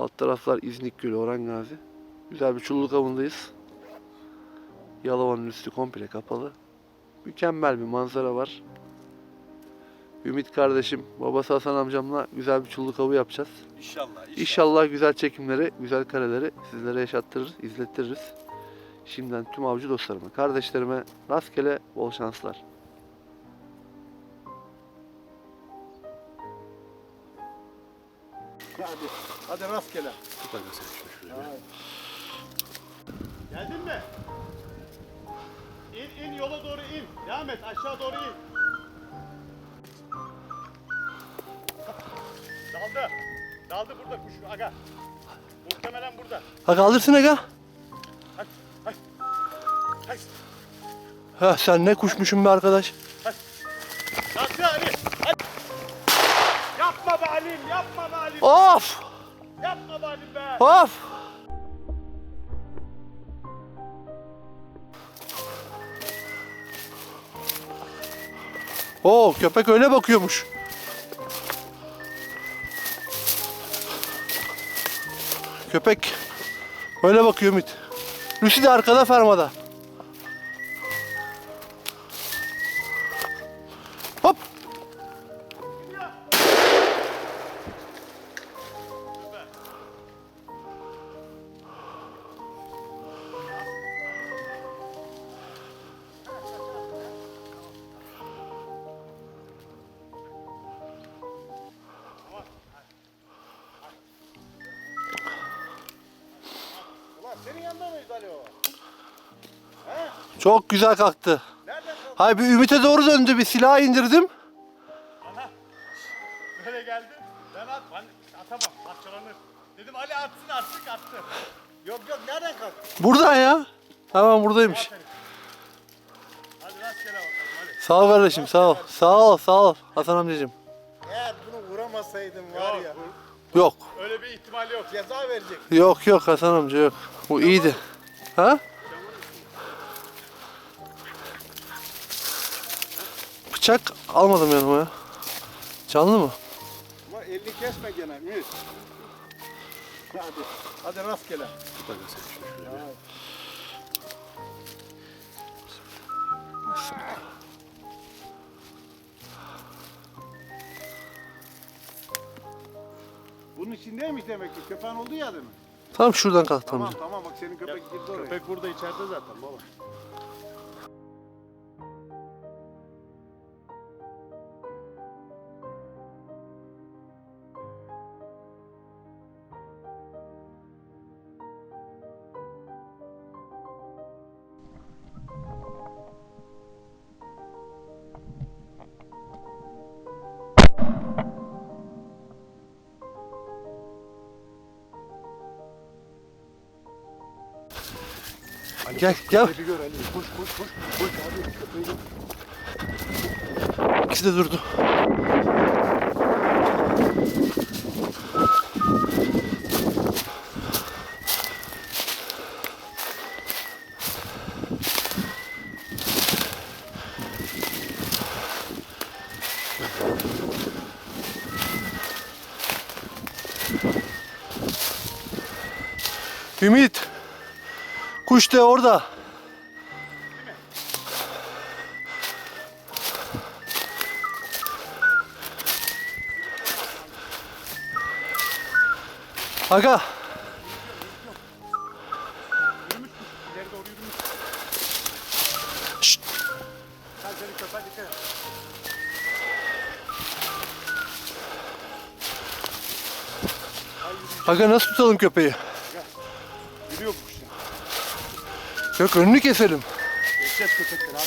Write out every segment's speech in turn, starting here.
Alt taraflar İznik Gölü, Orhan Gazi. Güzel bir çulluk avındayız. Yalova'nın üstü komple kapalı. Mükemmel bir manzara var. Ümit kardeşim, babası Hasan amcamla güzel bir çulluk avı yapacağız. İnşallah. inşallah. İnşallah güzel çekimleri, güzel kareleri sizlere yaşattırır, izlettiririz. Şimdiden tüm avcı dostlarıma, kardeşlerime rastgele bol şanslar. Rastgele. Geldin mi? İn in yola doğru in. Devam et aşağı doğru in. Daldı. Daldı burada kuş aga. Muhtemelen burada. Ha kaldırsın Ega. Hadi. Hadi. Hadi. Ha sen ne kuşmuşsun be arkadaş. Kalktı Ali. Hadi. Yapma be Halim. Yapma be Halim. Of! Of! Oo köpek öyle bakıyormuş. Köpek öyle bakıyor Ümit. Lucy de arkada fermada. Çok güzel kalktı. Nereden kalktı? Hay bir Ümit'e doğru döndü. Bir silah indirdim. Aha. Böyle geldi. Ben at, ben atamam. Parçalanır. Dedim Ali atsın artık attı. Yok yok nereden kalktı? Buradan ya. Hemen buradaymış. Aferin. Hadi rastgele bakalım hadi. Sağ ol kardeşim sağ ol. Sağ ol sağ ol Hasan amcacığım. Eğer bunu vuramasaydım var Yok, ya bu- Yok. öyle bir ihtimal yok. ceza verecek. Yok yok Hasan amca yok. Bu iyiydi. Ha? Bıçak almadım yanıma ya. Canlı mı? Ama elini kesme gene Ümit. Hadi. Hadi rastgele. Bunun içindeymiş demek ki. Köpeğin oldu ya değil mi? Tam şuradan kalktı Tamam tamam bak senin köpek girdi oraya. Köpek burada içeride zaten baba. Gel gel. Bir gör Ali. Koş koş koş. Koş abi. Köpeği gör. İkisi de durdu. Ümit. Kuş de orada. Aga. Şşt. Aga nasıl tutalım köpeği? Yok önünü keselim. Geçeceğiz köpekler abi.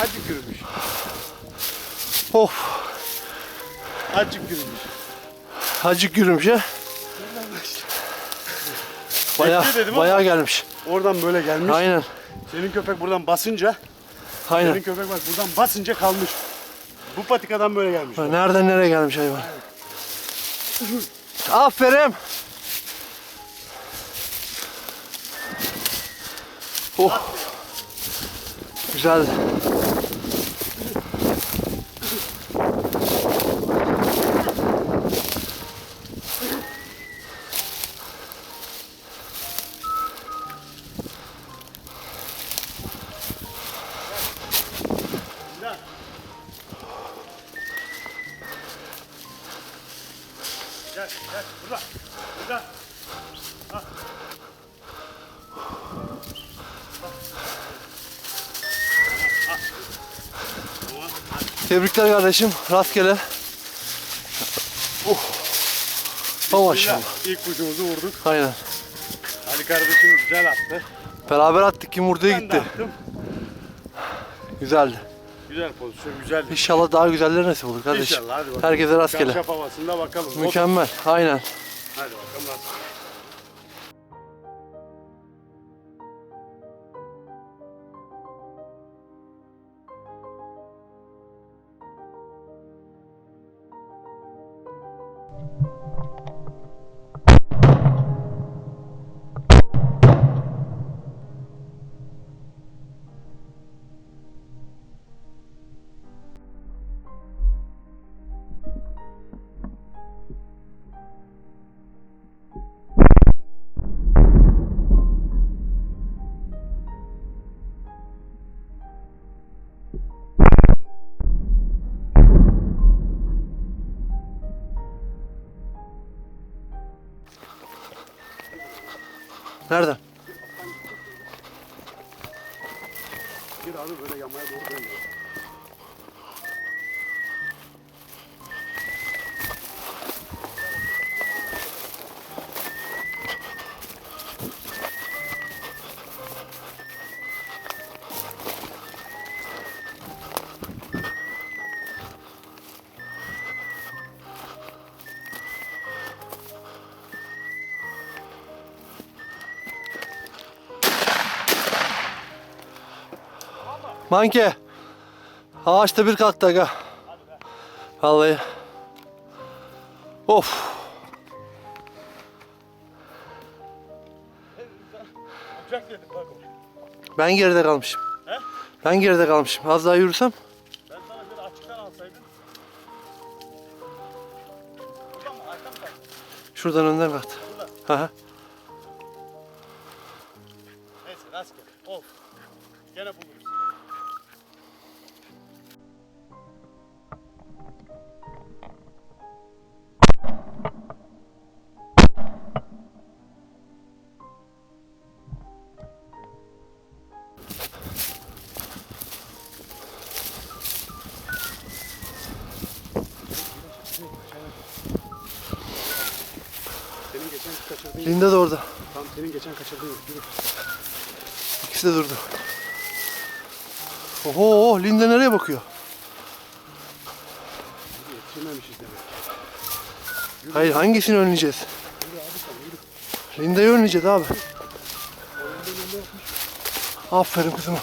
Acık yürümüş. Of. Acık yürümüş. Acık yürümüş ha. Baya, Bekle dedim ama- bayağı gelmiş. Oradan böyle gelmiş. Aynen. Senin köpek buradan basınca, Aynen. senin köpek bak buradan basınca kalmış. Bu patikadan böyle gelmiş. Ha, Nereden nereye gelmiş hayvan? Aferin. Oh. Güzel. Tebrikler kardeşim. Rastgele. Oh. Oh maşallah. İlk kuşumuzu vurduk. Aynen. Ali kardeşim güzel attı. Beraber attık. De gitti. attım. Güzeldi. Güzel pozisyon, güzel. İnşallah daha güzelleri nasip olur kardeşim. İnşallah hadi bakalım. Herkese rastgele. Çarşaf havasında bakalım. Mükemmel. Aynen. Nereden? Gir abi böyle yamaya doğru dön. Manke. Ağaçta bir kalktı aga. Vallahi. Of. Ben geride kalmışım. He? Ben geride kalmışım. Az daha yürüsem. Ben sana şöyle açıktan alsaydım. Şuradan önden kalktı. Hı hı. Linda da orada. Tam senin geçen kaçırdığın yürü. İkisi de durdu. Oho, Linda nereye bakıyor? Yetişememişiz demek. Hayır, hangisini önleyeceğiz? Linda'yı önleyeceğiz abi. Aferin kızıma.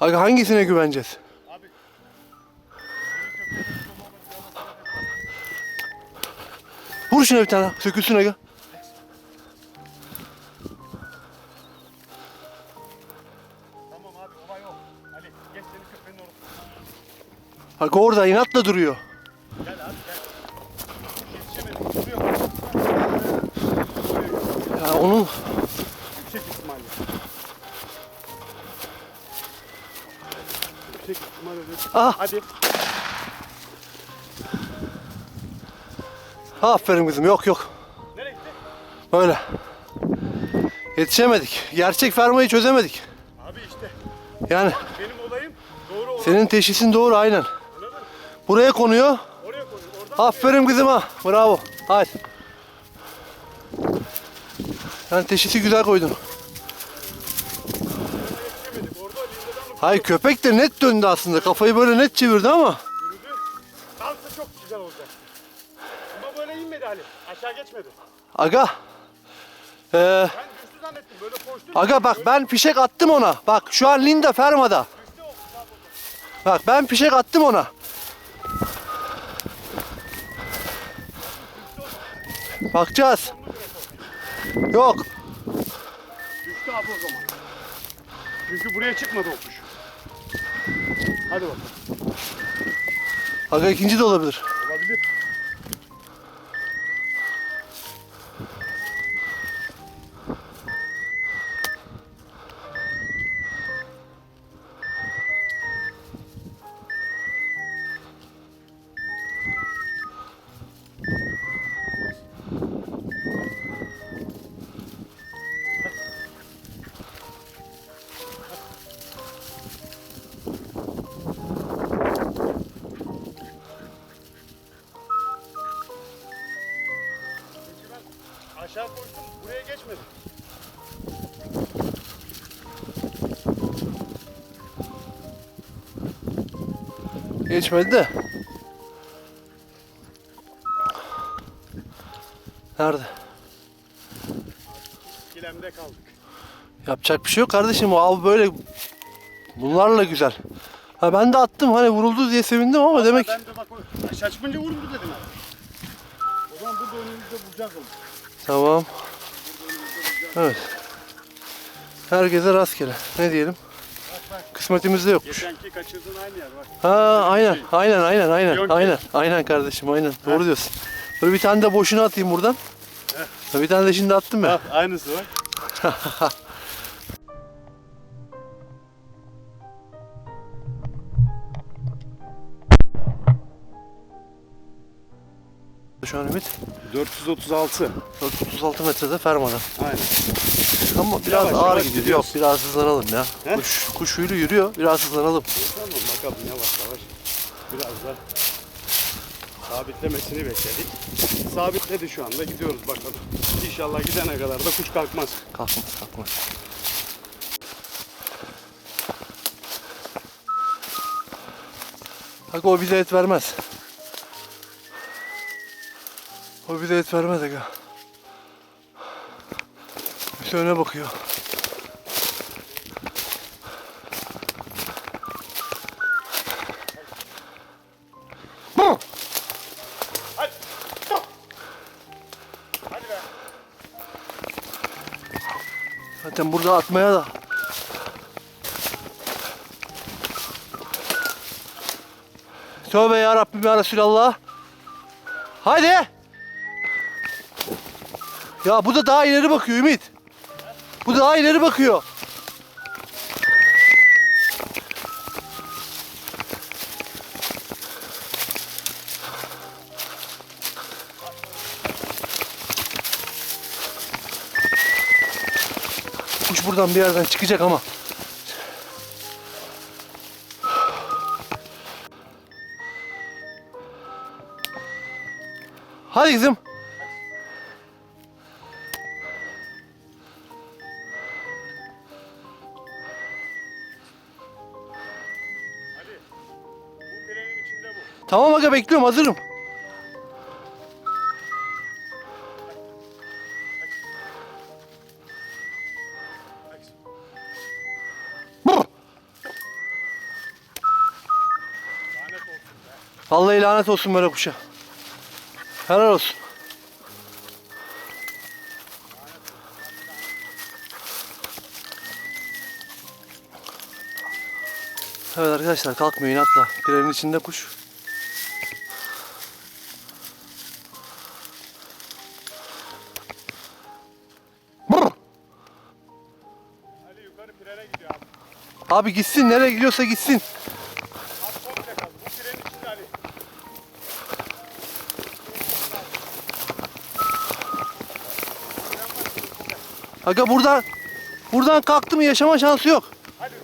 Hangisine güveneceğiz? Vur şuna bir tane. Sökülsün aga. Tamam abi olay o. Ali geç senin köpeğin orası. Aga orada inatla duruyor. Gel abi gel. Yetişemedik. Buraya konup. Ya onun Yüksek ihtimal öyle. Ah. Hadi. Aferin kızım yok yok. Nereye gitti? Öyle. Yetişemedik. Gerçek fermayı çözemedik. Abi işte Yani benim olayım doğru olan. senin teşhisin doğru aynen. Buraya konuyor. Oraya koy. Oradan Aferin kızıma. Bravo. Hadi. Sen teşhisi güzel koydun. Hayır köpek de net döndü aslında. Kafayı böyle net çevirdi ama. yürüdü? Dansı çok güzel olacak. Ama böyle inmedi Ali. Aşağı geçmedi. Aga. Ee, Ben düştü zannettim. Böyle koştu. aga bak ben fişek attım ona. Bak şu an Linda fermada. Bak ben fişek attım ona. Bakacağız. Yok. Düştü abi o zaman. Çünkü buraya çıkmadı o kuş. Hadi bakalım. Aga ikinci de olabilir. Geçmedi de. Nerede? İkilemde kaldık. Yapacak bir şey yok kardeşim. O av böyle bunlarla güzel. Ha ben de attım hani vuruldu diye sevindim ama demek Ben de bak aşağı çıkınca vurdu dedim abi. O zaman burada önümüzde bulacağız onu. tamam. Evet. Herkese rastgele. Ne diyelim? Kısmetimizde yokmuş. Geçenki kaçırdığın aynı yer bak. Ha aynen aynen aynen aynen Yok ki. aynen aynen kardeşim aynen doğru diyorsun. Böyle bir tane de boşuna atayım buradan. Bir tane de şimdi attım ya. Bak aynısı bak. Şu an Ümit 436. 436 metrede fermada. Aynen. Ama biraz Yavaş ağır yavaş gidiyor. Yok biraz hızlanalım ya. He? Kuş, kuş huylu yürüyor biraz hızlanalım. Tamam bakalım yavaş yavaş. Biraz da sabitlemesini bekledik. Sabitledi şu anda gidiyoruz bakalım. İnşallah gidene kadar da kuş kalkmaz. Kalkmaz kalkmaz. Bak o bize et vermez. O bize et vermez aga. Bir öne bakıyor. Zaten burada atmaya da. Tövbe ya Rabbim ya Resulallah. Haydi. Ya bu da daha ileri bakıyor Ümit. Bu daha ileri bakıyor. Kuş buradan bir yerden çıkacak ama. Hadi kızım. Aga bekliyorum hazırım. Vallahi lanet olsun böyle kuşa. Helal olsun. Evet arkadaşlar kalkmıyor inatla. Pirenin içinde kuş. Abi gitsin nereye gidiyorsa gitsin. Aga buradan buradan kalktı mı yaşama şansı yok. Hadi.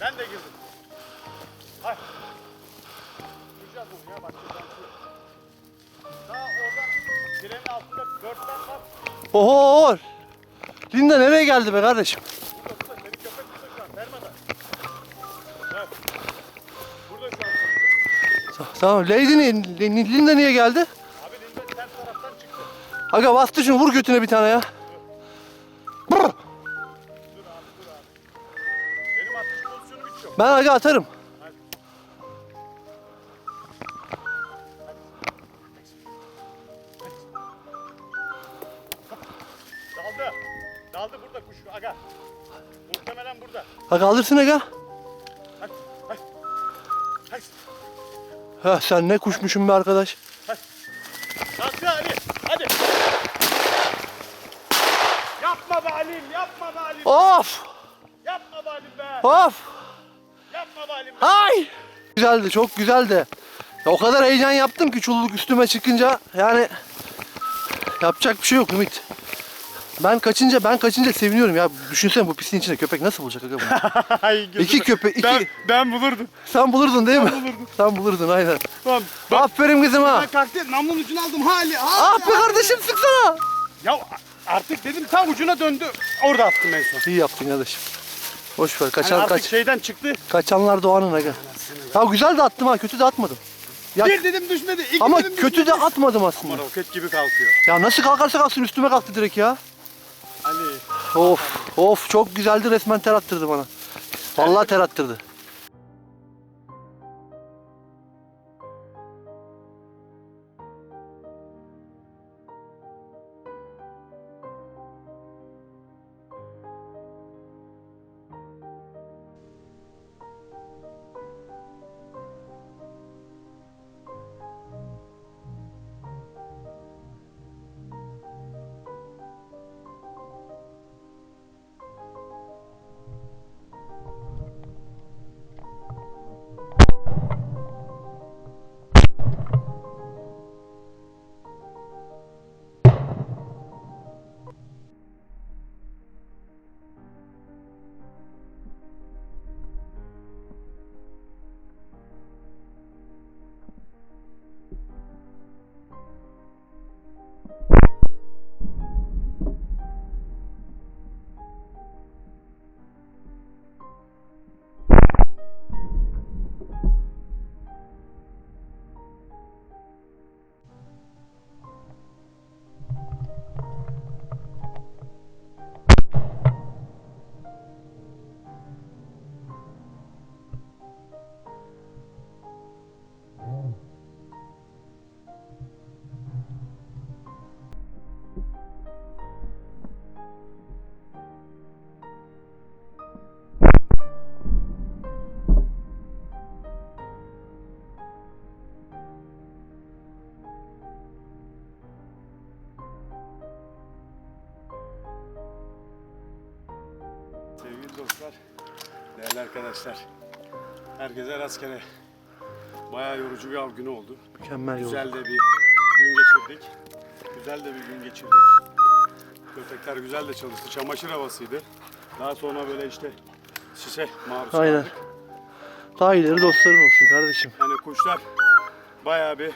Ben de girdim. Hadi. Duracağız onu ya. Bak şuradan şu. Daha oradan pirenin altında dörtten bak. Oho! Linda nereye geldi be kardeşim? Tamam. Lady ni- Linda niye geldi? Abi Linda ters taraftan çıktı. Aga bastı şunu vur götüne bir tane ya. Brr. Dur abi dur abi. Benim atış pozisyonum hiç yok. Ben aga atarım. Daldı. Daldı burada kuş. Aga. Muhtemelen burada. Aga alırsın aga. Ha sen ne kuşmuşsun be arkadaş. Kalktı Ali. Hadi. Yapma be Halim. Yapma be Halim. Of! Yapma be Halim be. Of! Yapma be Halim be. Ay! Güzeldi, çok güzeldi. Ya o kadar heyecan yaptım ki çulluk üstüme çıkınca yani yapacak bir şey yok Ümit. Ben kaçınca ben kaçınca seviniyorum ya. Düşünsene bu pisliğin içinde köpek nasıl bulacak aga bunu? Ay, gözüme- İki köpek, iki- Ben, ben bulurdum. Sen bulurdun değil mi? Sen bulurdun aynen. Tamam. Bak. Aferin kızım ha. Ben kalktı namlunun ucunu aldım hali. Ah be kardeşim sıksana. Ya artık dedim tam ucuna döndü. Orada attım en son. İyi yaptın kardeşim. Boş ver kaçan artık kaç. şeyden çıktı. Kaçanlar doğanın aga. Ya güzel de attım ha kötü de atmadım. Ya, Bir dedim düşmedi. iki ama dedim kötü de düşmedi. atmadım aslında. Ama roket gibi kalkıyor. Ya nasıl kalkarsa kalksın üstüme kalktı direkt ya. Ali. Of of çok güzeldi resmen ter attırdı bana. Vallahi ter attırdı. Arkadaşlar. Herkese rastgele. Bayağı yorucu bir av günü oldu. Mükemmel yol. Güzel de bir gün geçirdik. Güzel de bir gün geçirdik. Köpekler güzel de çalıştı. Çamaşır havasıydı. Daha sonra böyle işte sise maruz Aynen. kaldık. Daha ileri dostların olsun kardeşim. Yani kuşlar bayağı bir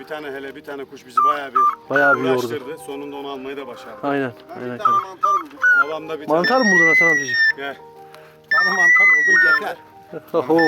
bir tane hele bir tane kuş bizi bayağı bir Bayağı bir yordu. uğraştırdı. Sonunda onu almayı da başardık. Aynen. Ben Aynen bir tane kardeşim. mantar buldum. Babam da bir Mantar mı buldun Hasan amcacığım? tane gel. Tane mantar buldum yeter. Oho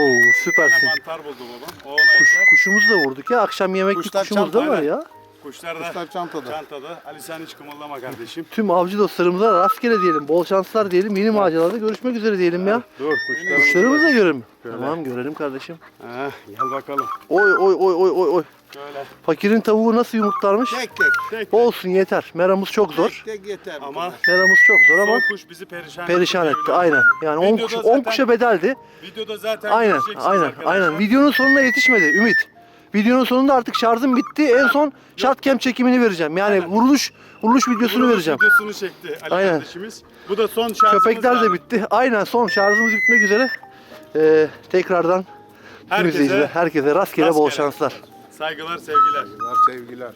süpersin. mantar buldu babam. O ona Kuş, yeter. kuşumuzu da vurduk ya. Akşam yemeklik Kuşlar kuşumuz da var aynen. ya. Kuşlar da Kuşlar çantada. çantada. Ali sen hiç kımıldama kardeşim. Tüm avcı dostlarımıza rastgele diyelim. Bol şanslar diyelim. Yeni maceralarda görüşmek üzere diyelim ya. Dur kuşlar. Kuşlarımızı da görelim. Tamam görelim kardeşim. Ha, gel bakalım. Oy oy oy oy oy oy. Şöyle. Fakirin tavuğu nasıl yumurtlarmış? Tek tek. Tek Olsun yeter. Meramız çok zor. Tek tek yeter. Ama. Meramız çok zor ama son kuş bizi perişan, perişan etti. diyebilirim. Aynen. Yani 10 Videoda kuş zaten- 10 kuşa bedeldi. Videoda zaten Aynen. göreceksiniz Aynen. arkadaşlar. Aynen. Videonun sonuna yetişmedi Ümit. Videonun sonunda artık şarjım bitti. En son shotcam çekimini vereceğim. Yani vuruluş vuruluş videosunu Vuruluş vereceğim. Videosunu çekti Ali Aynen. kardeşimiz. Bu da son şansımız. Köpekler de bitti. Aynen son şarjımız bitmek üzere. Ee, tekrardan tüm Herkese izleyicilere, herkese rastgele bol rastgele. şanslar. Saygılar, sevgiler. Sevgiler.